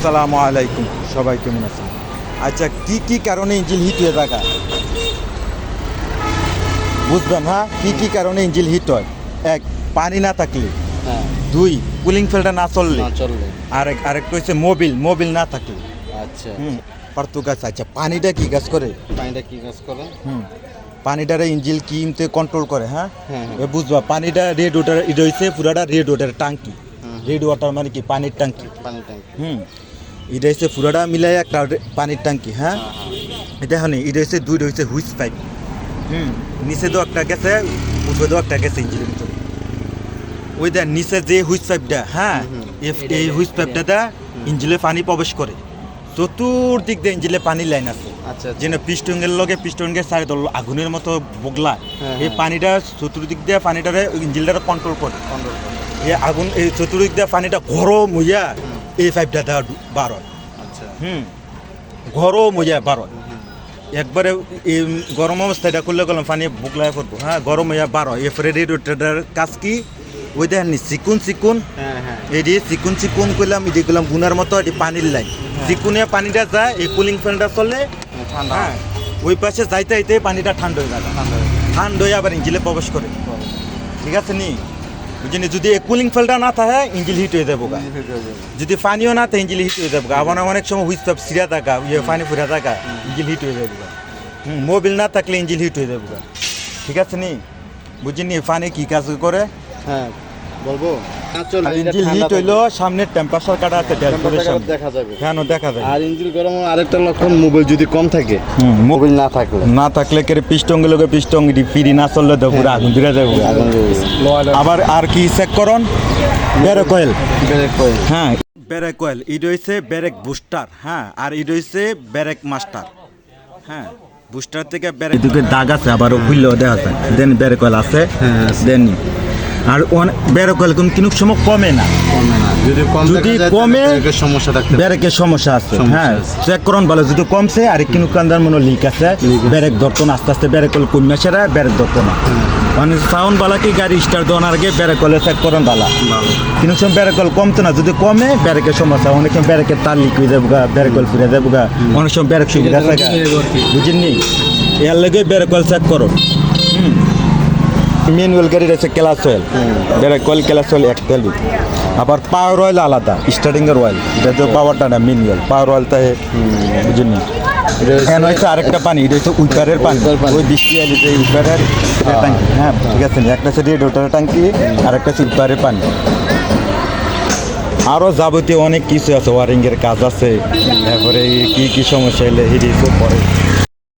আসসালামু আলাইকুম। সবাই কেমন আছেন? আচ্ছা কি কি কারণে ইঞ্জিল হিট হয়ে থাকা? বুঝবেন হ্যাঁ? কি কি কারণে ইঞ্জিল হিট হয়? এক পানি না থাকলে। হ্যাঁ। দুই কুলিং ফিল্টার না চললে। আরেক আরেকটা হচ্ছে মোবিল মোবিল না থাকলে। আচ্ছা হুম পার্থক্য আছে আচ্ছা পানিটা কি কাজ করে? পানিটা কি কাজ করে? হুম পানিটারে ইঞ্জিন কিমতে কন্ট্রোল করে হ্যাঁ? হ্যাঁ, হ্যাঁ। বুঝবা পানিটা রেড ওয়াটার এটা হচ্ছে পুরাটা রেড ওয়াটার টাঙ্কি। রেড ওয়াটার মানে কি? পানির টাঙ্কি পানি ট্যাঙ্ক। হুম এটা হচ্ছে পুরাটা মিলাই একটা পানির টাঙ্কি হ্যাঁ? এটা হনি এটা হচ্ছে দুইটা হচ্ছে হুইস পাইপ। হুম নিচে দো একটা গেছে উপরে দো একটা গেছে ইঞ্জিনের ভিতরে। ওই দেখ নিচে যে হুইস পাইপটা হ্যাঁ এই হুইস পাইপটাতে ইঞ্জিনে পানি প্রবেশ করে। চতুর্দিক দিয়ে ইঞ্জিনে পানি লাইন আছে। আচ্ছা আচ্ছা। যেন পিস্টনের লগে পিস্টনকে সাইড দল আগুনের মতো বগলা। হ্যাঁ, এই হ্যাঁ। পানিটা চতুর্দিক দিয়ে পানিটারে ইঞ্জিনটারে কন্ট্রোল করে। কন্ট্রোল করে। এই আগুন এই চতুর্দিক দিয়ে পানিটা গরম হইয়া এই পাইপটা দেওয়া বার হয় আচ্ছা। হুম। গরম হইয়া বার হয় একবারে এই গরম অবস্থাটা করলে গেলাম পানি বুকলায় পড়ব হ্যাঁ গরম হইয়া বার হয় এরপরে রেডিওটার কাজ কি? ওই দেখেন চিকুন চিকুন। হ্যাঁ হ্যাঁ। এটি চিকুন চিকুন করলাম এটি করলাম গুনার মতো এটি পানির লাইন। চিকুনে পানিটা যায় এই কুলিং ফ্যানটা চলে ঠান্ডা। হ্যাঁ ওই পাশে যাইতে যাইতে পানিটা ঠান্ডা হয়ে যাবে ঠান্ডা ঠান্ডা হয়ে আবার ইঞ্জিলে প্রবেশ করে। ঠিক আছে নি? বুঝিনি? যদি কুলিং ফেলটা না থাকে ইঞ্জিল হিট হয়ে যাব। যদি পানিও না থাকে ইঞ্জিল হিট হয়ে যাব গা। আবার অনেক সময় হুইস টপ সিরা থাকা ইয়ে পানি ফুরা থাকা ইঞ্জিল হিট হয়ে যাব মোবিল না থাকলে ইঞ্জিল হিট হয়ে যাব গা। ঠিক আছে নি? বুঝিনি? পানি কি কাজ করে? হ্যাঁ। বলব? না ইঞ্জিল হিট হইল সামনের টেম্পারেচার কাটা আছে ড্যাশবোর্ডের সামনে। দেখা যাবে। কেন দেখা যায় আর ইঞ্জিন গরম আরেকটা লক্ষণ মোবাইল যদি কম থাকে মোবাইল না থাকলে। না থাকলে কেরে পিস্টন গুলোকে পিস্টন পিড়ি না চললে তো পুরো আগুন ধরে যাব। গা। আগুন জ্বলবে। আবার আর কি চেক করন? কয়েল। হ্যাঁ ব্যারেক ইড হইছে ব্যারেক বুস্টার হ্যাঁ আর ইড হইছে ব্যারেক মাস্টার হ্যাঁ বুস্টার থেকে ব্যারেক দাগ আছে আবার খুললেও দেখা যায়। দেন ব্যারেক হ্যাঁ, আছে। দেন আর ব্যারেক অয়েল কোন কোনো সময় কমে না। যদি যদি কমে- সমস্যা পারে। ব্যারেকের সমস্যা আছে হ্যাঁ। চেক করুন ভালো যদি কমছে আর কিনু কান্দার মনে লিক আছে ব্যারেক ধরতো না আস্তে আস্তে ব্যারেক অয়েল কমে সেরা ব্যারেক ধরতো না। মানে সাউন্ড বালা কি গাড়ি স্টার্ট দেওয়ার আগে ব্যারেক অয়েল চেক করুন ভালো। কিন্তু সময় ব্যারেক অয়েল কমতো না যদি কমে ব্যারেকের সমস্যা অনেক সময় ব্যারেকের তার লিক হয়ে যাব গা ব্যারেক অয়েল ফিরে যাব গা। অনেক সময় ব্যারেক সুবিধা গা। বুঝিনি এর লেগে ব্যারেক অয়েল চেক করো ম্যানুয়াল গাড়ির আছে ক্লাস অয়েল ব্যারেক অয়েল ক্লাস অয়েল এক তেল আবার পাওয়ার অয়েল আলাদা স্টার্টিংয়ের অয়েল এটা তো পাওয়ারটা না ম্যানুয়াল পাওয়ার অয়েল অয়েলটা বুঝিনি এটা হচ্ছে- হ্যাঁ আরেকটা পানি এটা হচ্ছে উইপারের পানি। ওই বৃষ্টি আলি যে উইপারের ট্যাঙ্কি। হ্যাঁ ঠিক আছে একটা হচ্ছে রেডিওটারের ট্যাঙ্কি আর একটা হচ্ছে উইপারের পানি। আরও যাবতীয় অনেক কিছু আছে ওয়ারিংয়ের কাজ আছে। তারপরে কি কি সমস্যা এলে হিরিয়েছে পরে।